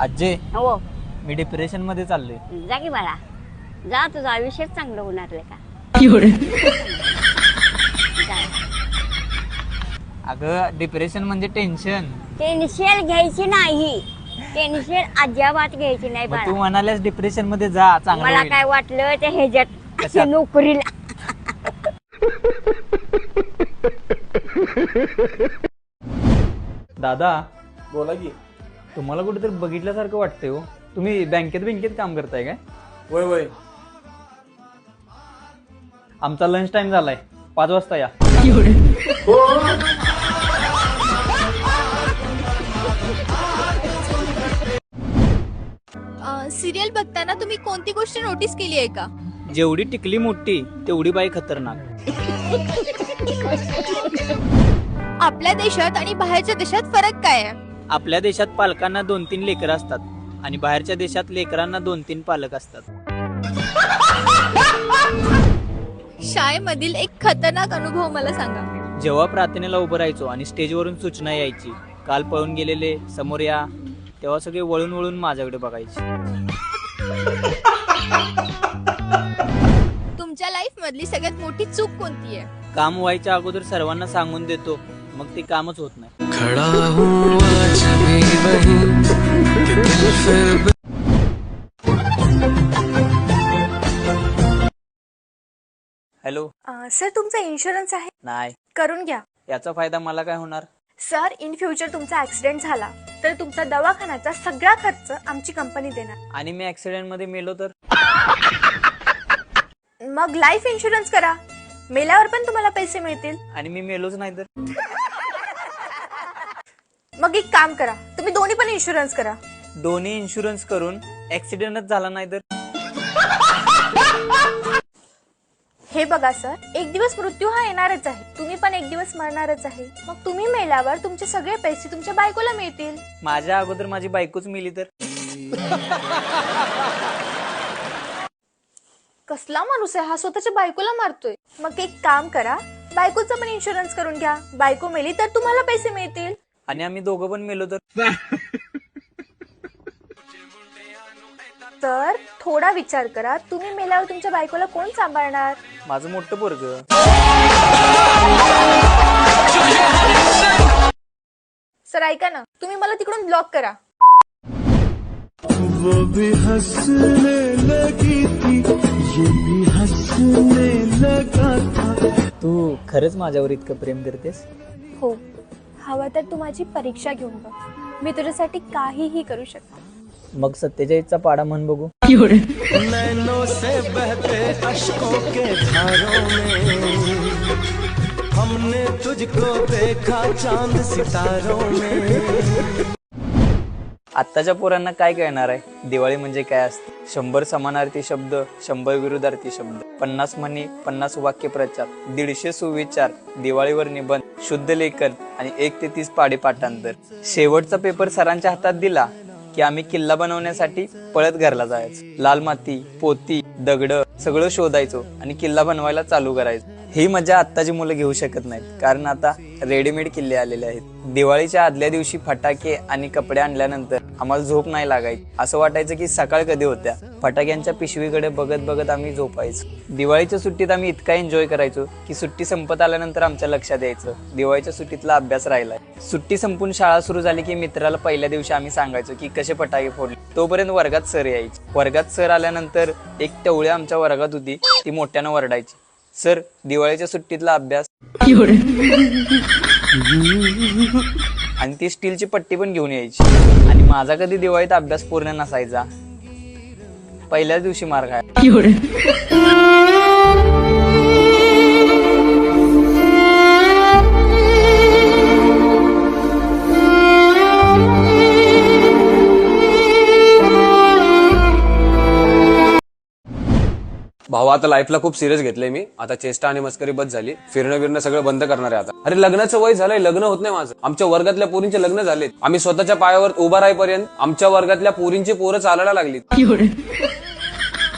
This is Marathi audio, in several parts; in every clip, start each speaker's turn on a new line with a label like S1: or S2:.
S1: आजे
S2: हो.
S1: मी डिप्रेशनमध्ये चाललोय.
S2: जा की बाळा. जा तुझं आयुष्यच चांगलं होणार रे का? जा.
S1: अगं डिप्रेशन म्हणजे टेन्शन
S2: टेन्शन घ्यायची नाही. टेन्शन अजिबात घ्यायची नाही
S1: मग तू
S2: बाळा.
S1: म्हणाल्यास डिप्रेशनमध्ये जा चांगलं
S2: मला
S1: होईल.
S2: काय वाटलं ते ह्याच्यात
S1: कशात?
S2: ते नोकरीला.
S1: दादा
S3: बोला की.
S1: तुम्हाला कुठेतरी बघितल्यासारखं वाटतंय हो. तुम्ही बँकेत बँकेत काम करताय काय?
S3: वय वय.
S1: आमचा लंच टाइम झालाय. पाच वाजता या.
S4: सिरियल बघताना तुम्ही कोणती गोष्ट नोटीस केली आहे का?
S1: जेवढी टिकली मोठी तेवढी बाई खतरनाक.
S4: आपल्या देशात आणि बाहेरच्या देशात फरक काय आहे?
S1: आपल्या देशात पालकांना दोन तीन लेकरं असतात आणि बाहेरच्या देशात लेकरांना दोन तीन पालक असतात.
S4: शाळेमधील एक खतरनाक अनुभव मला सांगा.
S1: जेव्हा प्रार्थनेला उभं राहायचो आणि स्टेजवरून सूचना यायची काल पळून गेलेले समोर या तेव्हा सगळे वळून वळून माझ्याकडे बघायचे.
S4: तुमच्या लाईफ मधली सगळ्यात मोठी चूक कोणती आहे?
S1: काम व्हायच्या अगोदर सर्वांना सांगून देतो मग ते कामच होत नाही.
S5: खड़ा हूँ आज भी वहीं कि दिल फिर
S1: हॅलो.
S6: सर तुमचा इन्शुरन्स आहे?
S1: नाही.
S6: करून घ्या.
S1: याचा फायदा मला काय होणार?
S6: सर इन फ्युचर तुमचा ऍक्सिडेंट झाला तर तुमचा दवाखान्याचा सगळा खर्च आमची कंपनी देणार.
S1: आणि मी ऍक्सिडेंटमध्ये मेलो तर?
S6: मग लाईफ इन्शुरन्स करा. मेल्यावर पण तुम्हाला पैसे मिळतील.
S1: आणि मी मेलोच नाही तर?
S6: मग एक काम करा. तुम्ही दोन्ही पण इन्शुरन्स करा.
S1: दोन्ही इन्शुरन्स करून ऍक्सिडेंटच झाला नाही तर?
S6: हे बघा सर एक दिवस मृत्यू हा येणारच आहे. तुम्ही पण एक दिवस मरणारच आहे. मग तुम्ही मेल्यावर तुमचे सगळे पैसे तुमच्या बायकोला मिळतील.
S1: माझ्या अगोदर माझी बायकोच मेली तर?
S6: कसला माणूस आहे? हा स्वतःच्या बायकोला मारतोय. मग एक काम करा. बायकोचा पण इन्शुरन्स करून घ्या. बायको मेली तर तुम्हाला पैसे मिळतील.
S1: आणि आम्ही दोघं पण मेलो तर.
S6: तर थोडा विचार करा तुम्ही मेल्यावर तुमच्या बायकोला कोण सांभाळणार?
S1: माझं मोठं पोरग.
S6: सर ऐका ना तुम्ही मला तिकडून ब्लॉक करा.
S5: वो भी हंसने लगी थी ये भी हंसने लगा था।
S1: तू खरंच माझ्यावर इतकं प्रेम करतेस?
S6: हो. हवं तर तू माझी परीक्षा घेऊन बघ. मी तुझ्यासाठी काहीही करू शकते.
S1: मग सत्तेचाळीसचा पाडा म्हण बघू.
S5: नैनों से बहते अशकों के धारों में हमने तुझको देखा चांद सितारों में
S1: आत्ताच्या पोरांना काय कळणार आहे? दिवाळी म्हणजे काय असते? शंभर समानार्थी शब्द शंभर विरुद्धार्थी शब्द. पन्नास म्हणी पन्नास वाक्य प्रचार दीडशे सुविचार दिवाळीवर निबंध. शुद्ध लेखन आणि एक ते तीस पाडे पाठांतर. शेवटचा पेपर सरांच्या हातात दिला की आम्ही किल्ला बनवण्यासाठी पळत घरला जायचो. लाल माती पोती दगड सगळं शोधायचो आणि किल्ला बनवायला चालू करायचो. ही मजा आत्ताची मुलं घेऊ शकत नाहीत. कारण आता रेडीमेड किल्ले आलेले आहेत. दिवाळीच्या आदल्या दिवशी फटाके आणि कपडे आणल्यानंतर आम्हाला झोप नाही लागायची. असं वाटायचं की सकाळ कधी होत्या? फटाक्यांच्या पिशवीकडे बघत बघत आम्ही झोपायचो. दिवाळीच्या सुट्टीत आम्ही इतका एन्जॉय करायचो की सुट्टी संपत आल्यानंतर आमच्या लक्षात यायचं. दिवाळीच्या सुट्टीतला अभ्यास राहिलाय. सुट्टी संपून शाळा सुरू झाली की मित्राला पहिल्या दिवशी आम्ही सांगायचो की कसे फटाके फोडले. तोपर्यंत वर्गात सर यायचे. वर्गात सर आल्यानंतर एक टवळी आमच्या वर्गात होती. ती मोठ्यानं वरडायची सर दिवाळीच्या सुट्टीतला अभ्यास. आणि ती स्टीलची पट्टी पण घेऊन यायची. आणि माझा कधी दिवाळीत अभ्यास पूर्ण नसायचा. पहिल्याच दिवशी मार खाय
S3: भाऊ आता लाईफला खूप सिरियस घेतलंय मी. आता चेष्टा आणि मस्करी बस झाली. फिरणं बिरणं सगळं बंद करणार आहे आता. अरे लग्नाचं वय झालंय लग्न होत नाही माझं. आमच्या वर्गातल्या पोरींचे लग्न झालेत. आम्ही स्वतःच्या पायावर उभा राहीपर्यंत आमच्या वर्गातल्या पोरींची पोरं चालायला लागली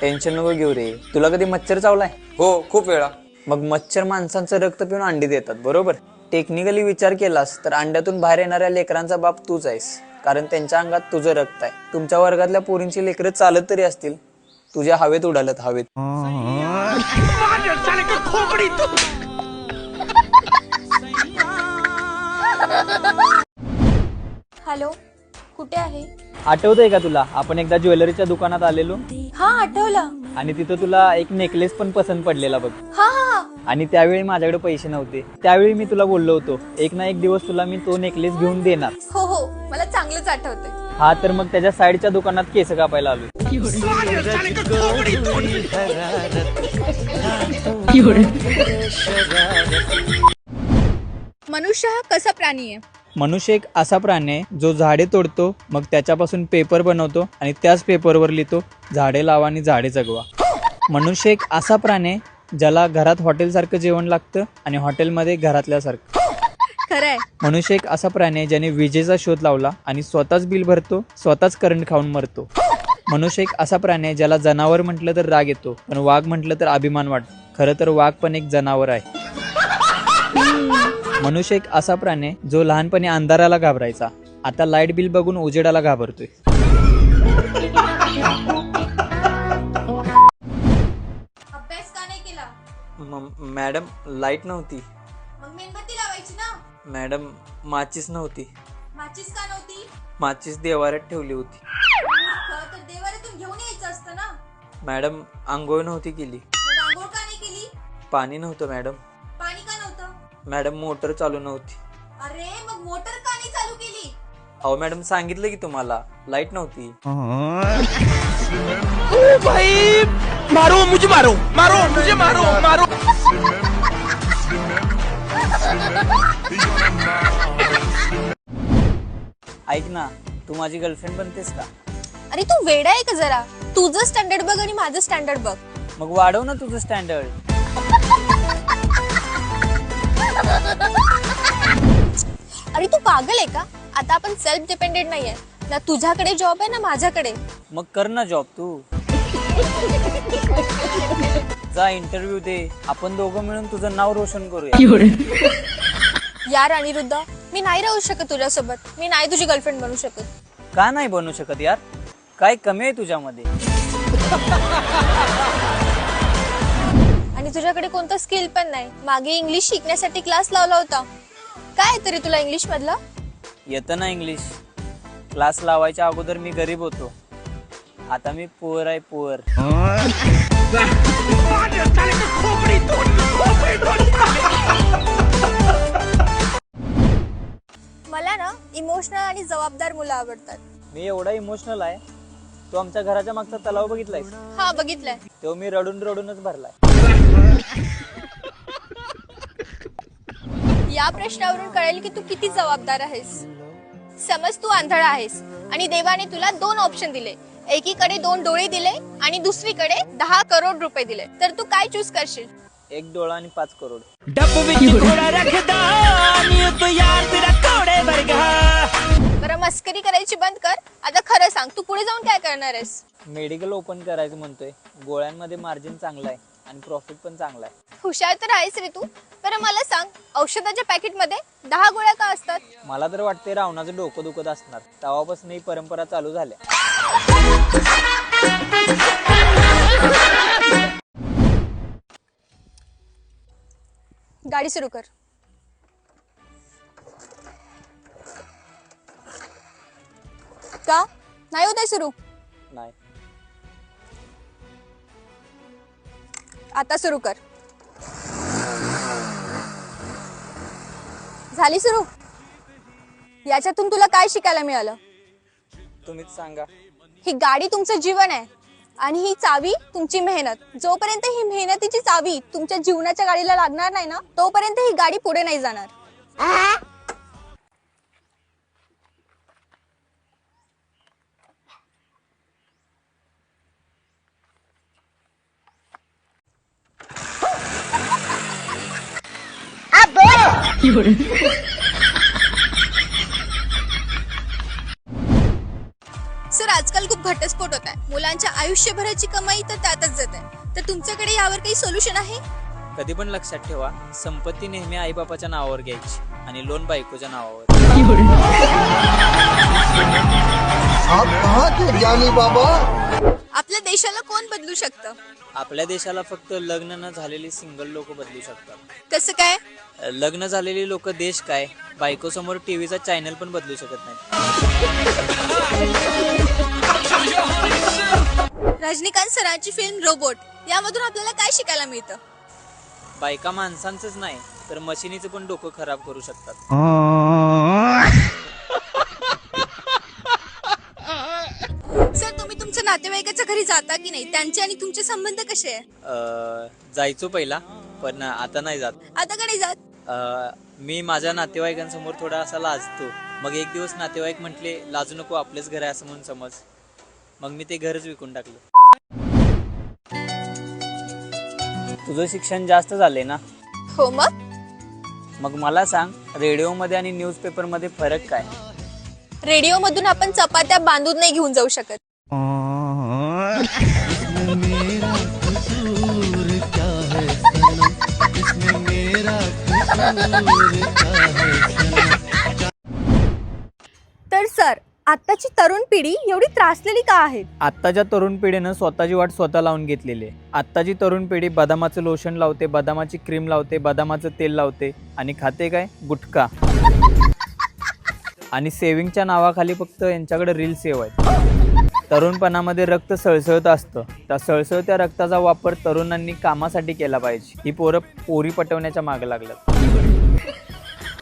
S1: टेन्शन नको घेऊ रे. तुला कधी मच्छर चावलाय?
S3: हो खूप वेळा.
S1: मग मच्छर माणसांचं रक्त पिऊन अंडी देतात बरोबर? टेक्निकली विचार केलास तर अंड्यातून बाहेर येणाऱ्या लेकरांचा बाप तूच आहेस. कारण त्यांच्या अंगात तुझं रक्त आहे. तुमच्या वर्गातल्या पोरींची लेकरं चालत तरी असतील. तुझ्या हवेत उडालत हवेत.
S6: हॅलो कुठे आहे?
S1: आठवतंय का तुला? आपण एकदा ज्वेलरीच्या दुकानात आलेलो.
S6: हा आठवलं.
S1: आणि तिथं तुला एक नेकलेस पण पसंत पडलेला बघ.
S6: हा हा. हा
S1: आणि त्यावेळी माझ्याकडे पैसे नव्हते. त्यावेळी मी तुला बोललो होतो एक ना एक दिवस तुला मी तो नेकलेस घेऊन देणार.
S6: हो हो. मला चांगलंच आठवतंय.
S1: हा तर मग त्याच्या साईडच्या दुकानात केस कापायला आलो
S4: मनुष्य हा कसा प्राणी आहे?
S1: मनुष्य एक असा प्राणी आहे जो झाडे तोडतो मग त्याच्यापासून पेपर बनवतो आणि त्याच पेपरवर लिहितो झाडे लावा आणि झाडे जगवा. मनुष्य एक असा प्राणी आहे ज्याला घरात हॉटेलसारखं जेवण लागतं आणि हॉटेलमध्ये घरातल्यासारखं.
S4: खरंय.
S1: मनुष्य एक असा प्राणी आहे ज्याने विजेचा शोध लावला आणि स्वतःच बिल भरतो स्वतःच करंट खाऊन मरतो. मनुष्य एक असा प्राणी आहे ज्याला जनावर म्हटलं तर राग येतो पण वाघ म्हटलं तर अभिमान वाटतो. खरं तर वाघ पण एक जनावर आहे. मनुष्य एक असा प्राणी आहे जो लहानपणी अंधाराला घाबरायचा. आता लाइट बिल बघून उजेडाला घाबरतोय.
S6: अभ्यास का नाही केला?
S1: मॅडम लाइट नव्हती.
S6: मग मेणबत्ती लावायची ना?
S1: मॅडम माचीस नव्हती.
S6: माचीस का नव्हती?
S1: माचीस देवाऱ्यात ठेवली होती. मॅडम आंघोळ नव्हती केली.
S6: मग आंघोळ का नाही केली?
S1: पाणी नव्हतं मॅडम.
S6: पाणी का नव्हतं?
S1: मॅडम मोटर चालू नव्हती.
S6: अरे मग मोटर का नाही चालू केली?
S1: अहो मॅडम सांगितलं की तुम्हाला. लाइट नव्हती. ऐक ना तू माझी गर्लफ्रेंड बनतेस का?
S6: अरे तू वेडा आहे का जरा? तुझं स्टँडर्ड बघ आणि माझं स्टँडर्ड बघ.
S1: मग वाढव ना तुझं स्टँडर्ड
S6: अरे तू पागल आहे का? आता आपण सेल्फ डिपेंडेंट नाही आहे ना तुझ्याकडे जॉब आहे ना माझ्याकडे.
S1: मग कर ना जॉब तू. जा इंटरव्ह्यू दे. आपण दोघं मिळून तुझं नाव रोशन करूया.
S6: यार अनिरुद्ध मी नाही राहू शकत तुझ्यासोबत. मी नाही तुझी गर्लफ्रेंड बनू शकत.
S1: का नाही बनू शकत यार? काय कमी आहे तुझ्यामध्ये?
S6: आणि तुझ्याकडे कोणतं स्किल पण नाही. मागे इंग्लिश शिकण्यासाठी क्लास लावला होता. काय तरी तुला इंग्लिश मधलं?
S1: येतं ना इंग्लिश क्लास लावायच्या अगोदर मी गरीब होतो. आता मी पुअर आहे पुअर
S6: मला ना इमोशनल आणि जबाबदार मुलं आवडतात.
S1: मी एवढा इमोशनल आहे तो आमच्या घराच्या मागचा तलाव बघितलाय
S6: हा बघितलंय.
S1: तो मी रडून रडूनच भरलाय.
S6: या प्रश्नावरून कळेल की तू किती जबाबदार आहेस. समज तू आंधळा आहेस आणि देवाने तुला दोन ऑप्शन दिले. एकीकडे दोन डोळे दिले आणि दुसरीकडे दहा करोड रुपये दिले. तर तू काय चूज करशील?
S1: एक डोळा आणि पाच करोड.
S6: मस्करी करायची बंद कर. आता खरं सांग तू पुढे जाऊन काय करणार आहेस?
S1: मेडिकल ओपन करायचं म्हणतोय. गोळ्यांमध्ये मार्जिन चांगलं आहे आणि प्रॉफिट पण चांगला आहे
S6: हुशार तर आहेस रे तू. बरं मला सांग औषधाच्या पॅकेटमध्ये दहा गोळ्या का असतात?
S1: मला तर वाटते रावणाचं डोकं दुखत असणार. तेव्हापासून ही परंपरा चालू झाल्या.
S6: गाडी सुरू कर. नाही होत आहे सुरू
S1: नाही.
S6: आता सुरू कर. झाली सुरू? याच्यातून तुला काय शिकायला मिळालं?
S1: तुम्हीच सांगा.
S6: ही गाडी तुमचं जीवन आहे आणि ही चावी तुमची मेहनत. जोपर्यंत ही मेहनतीची चावी तुमच्या जीवनाच्या गाडीला लागणार नाही ना तोपर्यंत ही गाडी पुढे नाही जाणार. सर आजकाल खूप घटस्फोट होत आहे. मुलांच्या आयुष्यभराची कमाई तर त्यातच जात. आहे तर तुमच्याकडे यावर काही सोल्युशन आहे?
S1: कधी पण लक्षात ठेवा संपत्ती नेहमी आईबापाच्या नावावर घ्यायची आणि लोन बायकोच्या नावावर.
S5: बाबा?
S6: देशाला कोण बदलू शकतं?
S1: आपल्या देशाला फक्त लग्न न झालेली सिंगल लोक बदलू शकतात.
S6: कसं काय?
S1: लग्न झालेली लोक देश काय? बायको समोर टीव्हीचा चॅनल पण बदलू शकत नाही
S6: रजनीकांत सरांची फिल्म रोबोट यामधून आपल्याला काय शिकायला मिळतं?
S1: बायका माणसांचंच नाही तर मशिनीचं पण डोकं खराब करू शकतात
S6: सर तुम्ही तुमच्या नातेवाईकाच्या घरी जाता की नाही? त्यांचे आणि तुमचे संबंध कसे आहे?
S1: अं, जायचो पहिला पण आता नाही जात.
S6: आता का नाही जात?
S1: अं, मी माझ्या नातेवाईकांसमोर थोडा असा लाजतो. मग एक दिवस नातेवाईक म्हटले लाजू नको आपलेच घर आहे असं म्हणून समज. मग मी ते घरच विकून टाकलं. तुझं शिक्षण जास्त झाले ना?
S6: हो मग?
S1: मग मला सांग रेडिओमध्ये आणि न्यूजपेपरमध्ये फरक काय?
S6: रेडिओ मधून आपण चपात्या बांधून नाही घेऊन जाऊ शकत.
S5: मेरा कसूर क्या है सनम इसमें मेरा कसूर क्या है सनम
S4: तर सर आत्ताची तरुण पिढी एवढी त्रासलेली का आहे
S1: आत्ताच्या तरुण पिढीनं स्वतःची वाट स्वतः लावून घेतलेली आहे. आत्ताची तरुण पिढी बदामाचं लोशन लावते बदामाची क्रीम लावते बदामाचं तेल लावते आणि खाते काय? गुटखा. आणि सेविंगच्या नावाखाली फक्त यांच्याकडे रील सेव आहेत. तरुणपणामध्ये रक्त सळसळत असतं. त्या सळसळत्या रक्ताचा वापर तरुणांनी कामासाठी केला पाहिजे. ही पोरं पोरी पटवण्याच्या मागे लागलं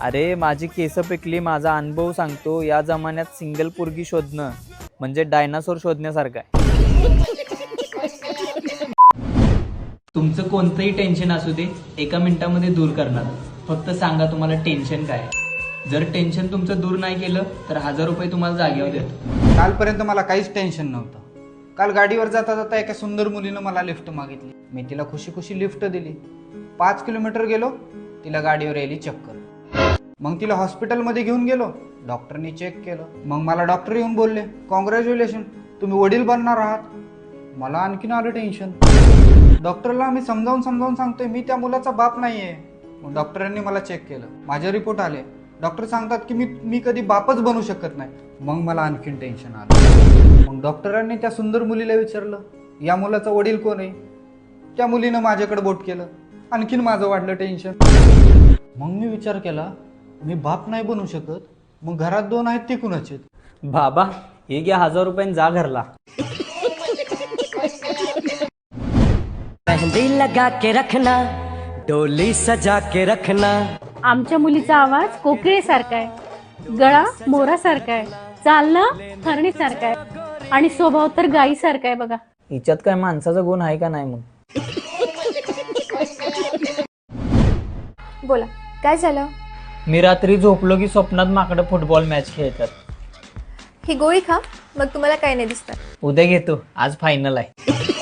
S1: अरे माझी केस पिकली माझा अनुभव सांगतो. या जमान्यात सिंगल पोरगी शोधणं म्हणजे डायनासोर शोधण्यासारखं आहे. तुमचं कोणतंही टेन्शन असू दे एका मिनिटामध्ये दूर करणार. फक्त सांगा तुम्हाला टेन्शन काय आहे. जर टेन्शन तुमचं दूर नाही केलं तर हजार रुपये तुम्हाला जागेवर देतो.
S7: कालपर्यंत मला काहीच टेन्शन नव्हतं. काल गाडीवर जाता जाता एका सुंदर मुलीनं मला लिफ्ट मागितली. मी तिला खुशी खुशी लिफ्ट दिली. पाच किलोमीटर गेलो तिला गाडीवर यायली चक्कर. मग तिला हॉस्पिटलमध्ये घेऊन गेलो. डॉक्टरनी चेक केलं. मग मला डॉक्टर येऊन बोलले कॉंग्रॅच्युलेशन तुम्ही वडील बनणार आहात. मला आणखीन आलं टेन्शन डॉक्टरला मी समजावून समजावून सांगतोय मी त्या मुलाचा बाप नाहीये. मग डॉक्टरांनी मला चेक केलं. माझे रिपोर्ट आले. डॉक्टर सांगतात की मी मी कधी बापच बनू शकत नाही. मग मला आणखीन टेन्शन आलं. मग डॉक्टरांनी त्या सुंदर मुलीला विचारलं या मुलाचा वडील कोण आहे? त्या मुलीनं माझ्याकडे बोट केलं. आणखीन माझं वाढलं टेन्शन मग मी विचार केला मी बाप नाही बनू शकत मग घरात दोन आहेत ते कुणाचे आहेत?
S1: बाबा हे घ्या हजार रुपयाने जा घरला.
S8: मेहंदी लगा के रखना डोली सजा के रखना.
S9: आमच्या मुलीचा आवाज कोकिळेसारखा आहे. गळा मोरासारखा आहे. चालणं हरणीसारखं आहे. आणि स्वभाव तर गाईसारखा आहे बघा.
S1: हिच्यात काय माणसाचा गुण आहे का नाही मग?
S4: बोला काय झालं?
S1: मी रात्री झोपलो की स्वप्नात माकडं फुटबॉल मॅच खेळतात.
S4: ही गोळी खा मग तुम्हाला काय नाही दिसणार.
S1: उद्या घेतो. आज फायनल आहे.